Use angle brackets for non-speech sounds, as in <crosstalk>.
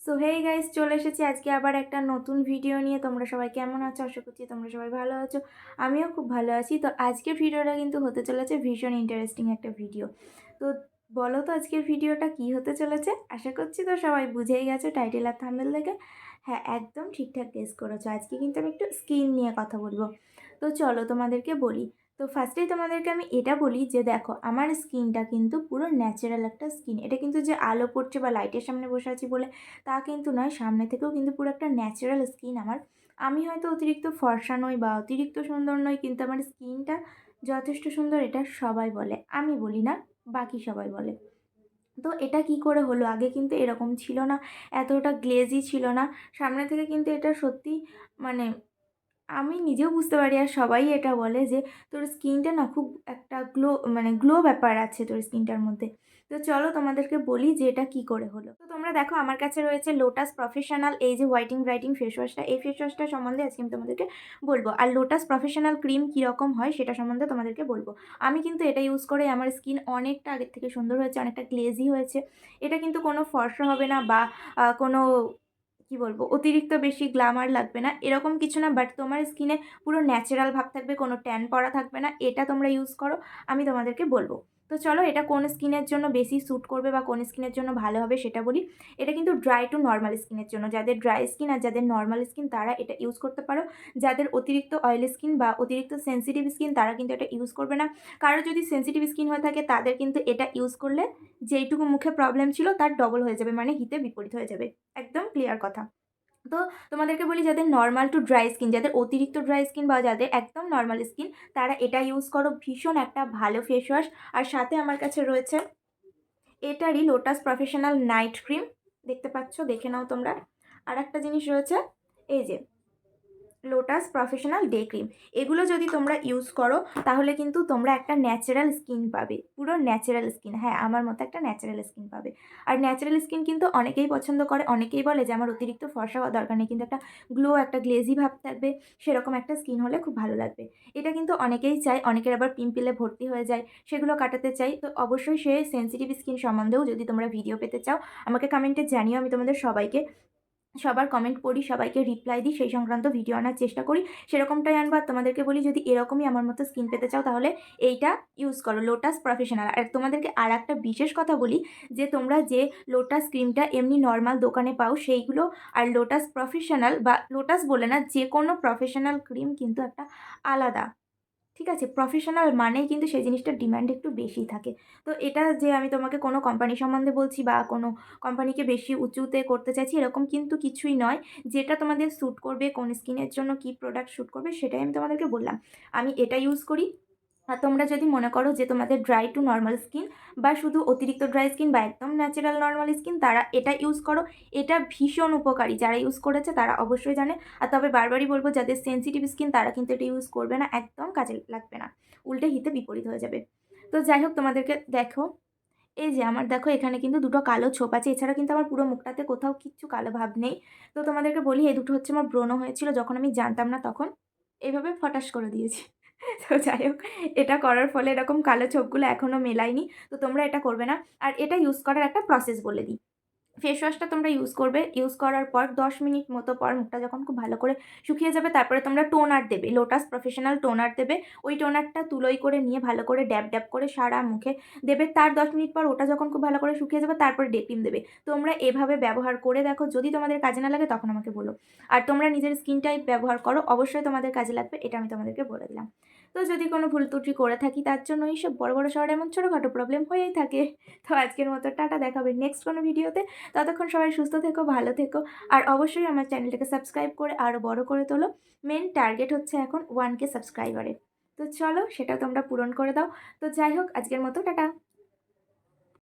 So hey guys চলে এসেছি আজকে আবার একটা নতুন ভিডিও নিয়ে। তোমরা সবাই কেমন আছো? আশা করছি তোমরা সবাই ভালো আছো। আমিও খুব ভালো আছি। তো আজকের ভিডিওটা কিন্তু হতে চলেছে ভীষণ ইন্টারেস্টিং একটা ভিডিও তো বলো তো আজকের ভিডিওটা কি হতে চলেছে? আশা করছি তো সবাই বুঝেই গেছো টাইটেল আর থাম্বেল দেখে। হ্যাঁ একদম ঠিকঠাক গেস করেছ। আজকে কিন্তু আমি একটু স্কিন নিয়ে কথা বলব। তো চলো তোমাদেরকে বলি। তো ফার্স্টেই তোমাদেরকে আমি এটা বলি যে দেখো, আমার স্কিনটা কিন্তু পুরো ন্যাচারাল একটা স্কিন। এটা কিন্তু যে আলো পড়ছে বা লাইটের সামনে বসে আছি বলে তা কিন্তু নয়, সামনে থেকেও কিন্তু পুরো একটা ন্যাচারাল স্কিন আমার। আমি হয়তো অতিরিক্ত ফর্সা নই বা অতিরিক্ত সুন্দর নই, কিন্তু আমার স্কিনটা যথেষ্ট সুন্দর, এটা সবাই বলে। আমি বলি না, বাকি সবাই বলে। তো এটা কি করে হলো? আগে কিন্তু এরকম ছিল না, এতটা গ্লেজি ছিল না। সামনে থেকে কিন্তু এটা সত্যি মানে আমি নিজেও বুঝতে পারি আর সবাই এটা বলে যে, তোর স্কিনটা না খুব একটা গ্লো মানে গ্লো ব্যাপার আছে তোর স্কিনটার মধ্যে। তো চলো তোমাদেরকে বলি যে এটা কী করে হলো। তো তোমরা দেখো আমার কাছে রয়েছে লোটাস প্রফেশনাল এই যে হোয়াইটিং ব্রাইটিং ফেস ওয়াশটা এই ফেস ওয়াশটা সম্বন্ধে আজকে আমি তোমাদেরকে বলব। আর লোটাস প্রফেশনাল ক্রিম কীরকম হয় সেটা সম্বন্ধে তোমাদেরকে বলব। আমি কিন্তু এটা ইউজ করে আমার স্কিন অনেকটা আগের থেকে সুন্দর হয়েছে, অনেকটা গ্লেজি হয়েছে। এটা কিন্তু কোনো ফর্সা হবে না বা কোনো কি বলব? অতিরিক্ত বেশি গ্ল্যামার লাগবে না। এরকম কিছু না বাট তোমার স্কিনে পুরো ন্যাচারাল ভাব থাকবে, কোনো ট্যান পড়া থাকবে না। এটা তোমরা ইউজ করো, আমি তোমাদেরকে বলব। তো চলো এটা কোন স্কিনের জন্য বেশি স্যুট করবে বা কোন স্কিনের জন্য ভালো হবে সেটা বলি। এটা কিন্তু ড্রাই টু নর্মাল স্কিনের জন্য। যাদের ড্রাই স্কিন আর যাদের নর্মাল স্কিন তারা এটা ইউজ করতে পারো। যাদের অতিরিক্ত অয়েল স্কিন বা অতিরিক্ত সেন্সিটিভ স্কিন তারা কিন্তু এটা ইউজ করবে না। কারও যদি সেন্সিটিভ স্কিন হয়ে থাকে তাদের কিন্তু এটা ইউজ করলে যেইটুকু মুখে প্রবলেম ছিল তার ডবল হয়ে যাবে মানে হিতে বিপরীত হয়ে যাবে। একদম ক্লিয়ার কথা। তো তোমাদেরকে বলি, যাদের নর্মাল টু ড্রাই স্কিন যাদের অতিরিক্ত ড্রাই স্কিন বা যাদের একদম নর্মাল স্কিন তারা এটা ইউজ করো। ভীষণ একটা ভালো ফেস ওয়াশ আর সাথে আমার কাছে রয়েছে এটারই লোটাস প্রফেশনাল নাইট ক্রিম দেখতে পাচ্ছ? দেখে নাও তোমরা। আর একটা জিনিস রয়েছে, এই যে লোটাস প্রফেশনাল ডে ক্রিম এগুলো যদি তোমরা ইউজ করো, তাহলে কিন্তু তোমরা একটা ন্যাচারাল স্কিন পাবে। পুরো ন্যাচারাল স্কিন হ্যাঁ আমার মতো একটা ন্যাচারাল স্কিন পাবে। আর ন্যাচারাল স্কিন কিন্তু অনেকেই পছন্দ করে, অনেকেই বলে যে আমার অতিরিক্ত ফর্সা হওয়া দরকার নেই, কিন্তু একটা গ্লো একটা গ্লেজি ভাব থাকবে, সেরকম একটা স্কিন হলে খুব ভালো লাগবে। এটা কিন্তু অনেকেই চায়, অনেকের আবার পিম্পিলে ভর্তি হয়ে যায়, সেগুলো কাটাতে চাই তো অবশ্যই সে সেন্সিটিভ স্কিন সম্বন্ধেও যদি তোমরা ভিডিও পেতে চাও, আমাকে কমেন্টে জানিও, আমি তোমাদের সবাইকে সবার কমেন্ট পড়ি, সবাইকে রিপ্লাই দিই, সেই সংক্রান্ত ভিডিও আনার চেষ্টা করি। সেরকমটাই আনব আর তোমাদেরকে বলি, যদি এরকমই আমার মতো স্কিন পেতে চাও, তাহলে এইটা ইউজ করো লোটাস প্রফেশনাল আর তোমাদেরকে আর একটা বিশেষ কথা বলি, যে তোমরা যে লোটাস ক্রিমটা এমনি নর্মাল দোকানে পাও, সেইগুলো আর লোটাস প্রফেশনাল বা লোটাস বলে না যে কোনো প্রফেশনাল ক্রিম কিন্তু একটা আলাদা। ঠিক আছে? প্রফেশনাল মানেই কিন্তু সেই জিনিসটার ডিম্যান্ড একটু বেশি থাকে। তো এটা যে আমি তোমাকে কোনো কোম্পানি সম্বন্ধে বলছি বা কোনো কোম্পানিকে বেশি উঁচুতে করতে চাইছি, এরকম কিন্তু কিছুই নয়। যেটা তোমাদের শ্যুট করবে, কোন স্কিনের জন্য কি প্রোডাক্ট শ্যুট করবে, সেটাই আমি তোমাদেরকে বললাম। আমি এটা ইউজ করি। তোমরা যদি মনে করো যে তোমাদের ড্রাই টু নর্মাল স্কিন বা শুধু অতিরিক্ত ড্রাই স্কিন বা একদম ন্যাচারাল নর্মাল স্কিন তারা এটা ইউজ করো। এটা ভীষণ উপকারী। যারা ইউজ করেছে তারা অবশ্যই জানে। আর তবে বারবারই বলব, যাদের সেন্সিটিভ স্কিন তারা কিন্তু এটা ইউজ করবে না। একদম কাজে লাগবে না। উল্টে হিতে বিপরীত হয়ে যাবে। তো যাই হোক, তোমাদেরকে দেখো। এই যে আমার দেখো, এখানে কিন্তু দুটো কালো ছোপ আছে। এছাড়া কিন্তু আমার পুরো মুখটাতে কোথাও কিচ্ছু কালো ভাব নেই। তো তোমাদেরকে বলি, এই দুটো হচ্ছে আমার ব্রণ হয়েছিল যখন আমি জানতাম না, তখন এইভাবে ফটাস করে দিয়েছি। <laughs> তো যাই হোক, এটা করার ফলে এরকম কালো ছোপগুলো এখনও মেলায়নি। তো তোমরা এটা করবে না। আর এটা ইউজ করার একটা প্রসেস বলে দিই। ফেস ওয়াশটা তোমরা ইউজ করবে। ইউজ করার পর দশ মিনিট মতো পর মুখটা যখন খুব ভালো করে শুকিয়ে যাবে, তারপরে তোমরা টোনার দেবে। লোটাস প্রফেশনাল টোনার দেবে। ওই টোনারটা তুলোই করে নিয়ে ভালো করে ড্যাব ড্যাব করে সারা মুখে দেবে। তার দশ মিনিট পর ওটা যখন খুব ভালো করে শুকিয়ে যাবে, তারপরে ডেপিম দেবে। তোমরা এভাবে ব্যবহার করে দেখো। যদি তোমাদের কাজে না লাগে, তখন আমাকে বলো। আর তোমরা নিজের স্কিন টাইপ ব্যবহার করো। অবশ্যই তোমাদের কাজে লাগবে। এটা আমি তোমাদেরকে বলে দিলাম। তো যদি কোনো ভুল ত্রুটি করে থাকি, তার জন্য এইসব বড় বড় শহরে এমন ছোটোখাটো প্রবলেম হয়েই থাকে। তো আজকের মতো টাটা দেখাবে নেক্সট কোনো ভিডিওতে ততক্ষণ সবাই সুস্থ থেকো, ভালো থেকো। আর অবশ্যই আমার চ্যানেলটাকে সাবস্ক্রাইব করে আরও বড় করে তোলো। মেন টার্গেট হচ্ছে এখন ওয়ান কে সাবস্ক্রাইবারের তো চলো সেটা তোমরা পূরণ করে দাও। তো যাই হোক, আজকের মতো টাটা।